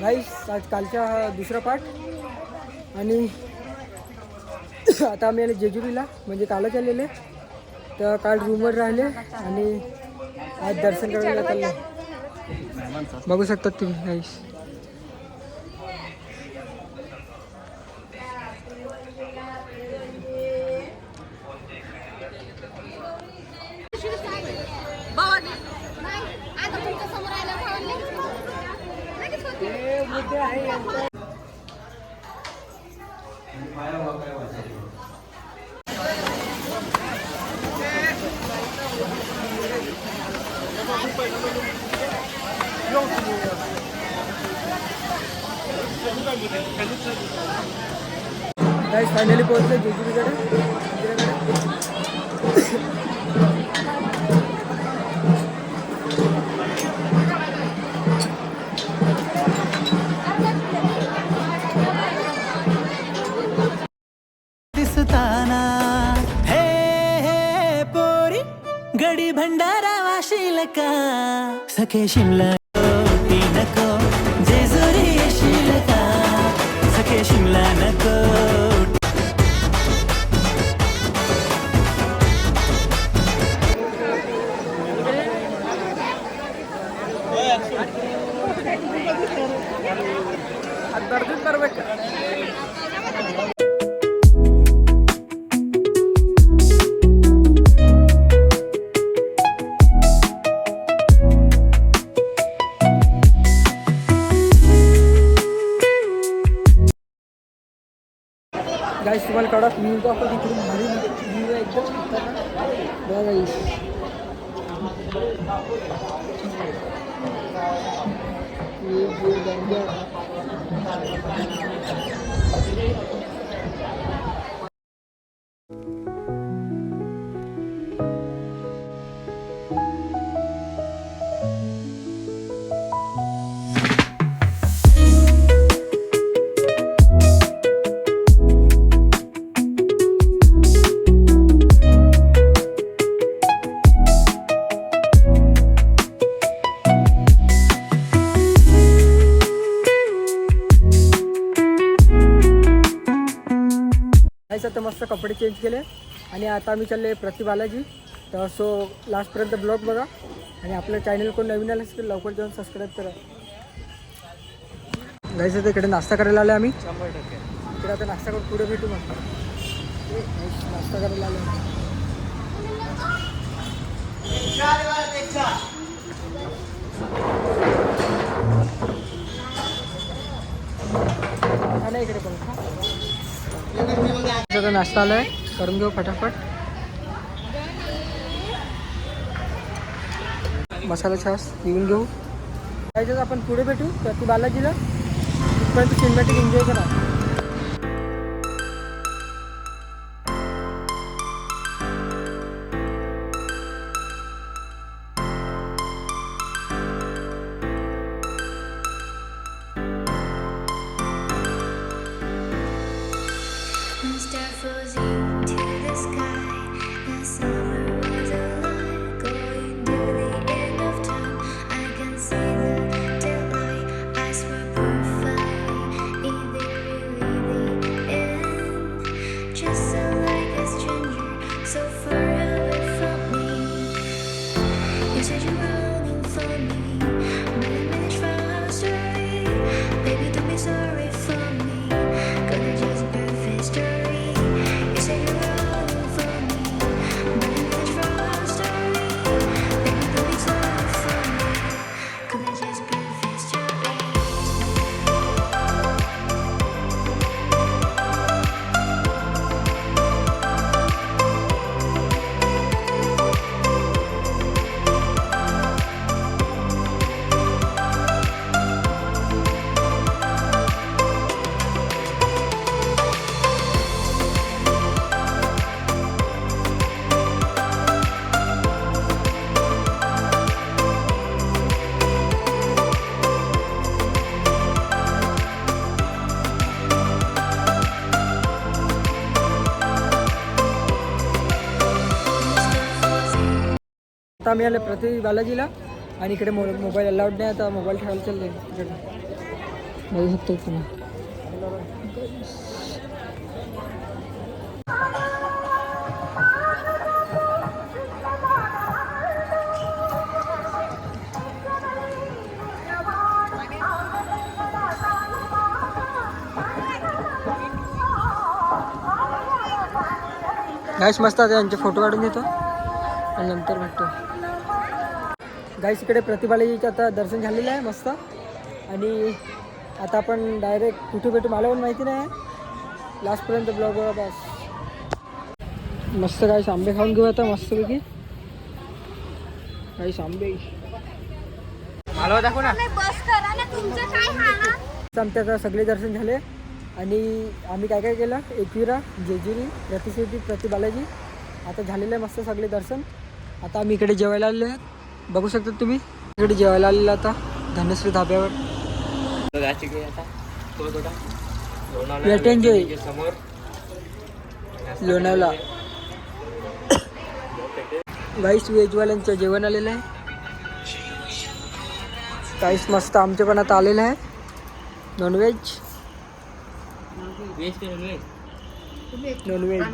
गाईस आज कालचा दुसरा पार्ट आणि आता आम्ही आले जेजुरीला म्हणजे कालच आलेले. तर काल रूमवर राहिले आणि आज दर्शन करायला चाललो बघू शकतात तुम्ही गाईस फायनली पोहोचले जेजुरीकडे वाशील का सखे शिमला ती नको जेजुरी येशील का सखे शिमला नको ಅದು गाइस तुम्हारे कडक व्ह्यू तो आपको दिख रही है एकदम बंद मस्त कपडे चेंज केले. आणि आता आम्ही चालले प्रति बालाजी. तर सो लास्टपर्यंत ब्लॉग बघा. आणि आपलं चॅनल कोण नवीन आलं असेल लवकर जाऊन सबस्क्राईब करा. जायचं तिकडे इकडे नाश्ता करायला आलो आम्ही. इकडे आता नाश्ता करून पुढे भेटू मग. नाश्ता करायला आलो नाही इकडे पण आता नाश्ता आलाय. करून घेऊ फटाफट. मसाला छास घेऊन घेऊ. त्याच्यात आपण पुढे भेटू. प्रति बालाजीला. तिथपर्यंत सिनेमॅटिक एन्जॉय करा. आता आम्ही आले प्रति बालाजीला आणि इकडे मो मोबाईल अलाउड नाही आता मोबाईल ठेवायला चालले तिकडे बघू शकतो तुम्ही. गाईस मस्त आता यांचे फोटो काढून घेतो आणि नंतर भेटतो गाईस इकडे प्रतिबालाजीचं आता दर्शन झालेलं आहे मस्त. आणि आता आपण डायरेक्ट कुठे भेटू मला पण माहिती नाही. लास्टपर्यंत ब्लॉग बघा बस. मस्त गाईस आंबे खाऊन घेऊ आता मस्तपैकी. गाईस आंबे. मला दाखव ना. बस करा ना तुमचं काय हाना आमचे आता सगळे दर्शन झाले. आणि आम्ही काय काय केलं? एकविरा जेजुरी प्रतिसिद्धी प्रतिबालाजी आता झालेलं आहे मस्त सगळे दर्शन. आता आम्ही इकडे जेवायला आलेले आहेत. बघू शकता तुम्ही. इकडे जेवायला आलेलं आता. धनश्री धाब्यावर. लोणावला. गाईस व्हेजवाल्यांचं जेवण आलेलं आहे. काहीच मस्त आमचे पण आता आलेलं आहे. नॉनव्हेज नॉनव्हेज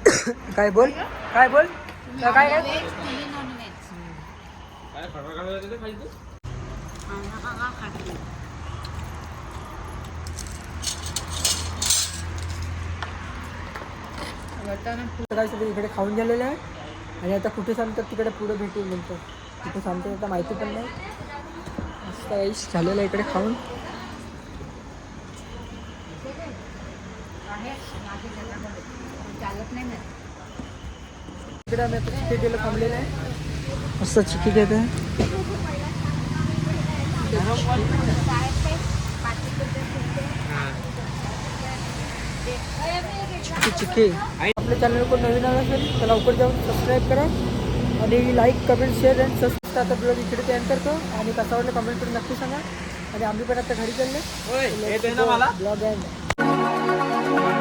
काय बोल? काय बोल? काय सगळे इकडे खाऊन झालेलं आहे. आणि आता कुठे सांगतात तिकडे पुढे भेटू नंतर. कुठे सांगतात आता माहिती पण नाही. मस्त झालेलं आहे इकडे खाऊन. इकडे आम्ही मस्त चिकी घेत आहे चिकी चिकी आपल्या चॅनल कोण नवीन आला असेल तर लवकर जाऊन सबस्क्राईब करा आणि लाईक कमेंट शेअर आणि सबस्क्राईब आता ब्लॉग इकडे तयार करतो आणि कसा वाटलं कमेंट करून नक्की सांगा। आणि आम्ही पण आता घरी चालले ब्लॉग आहे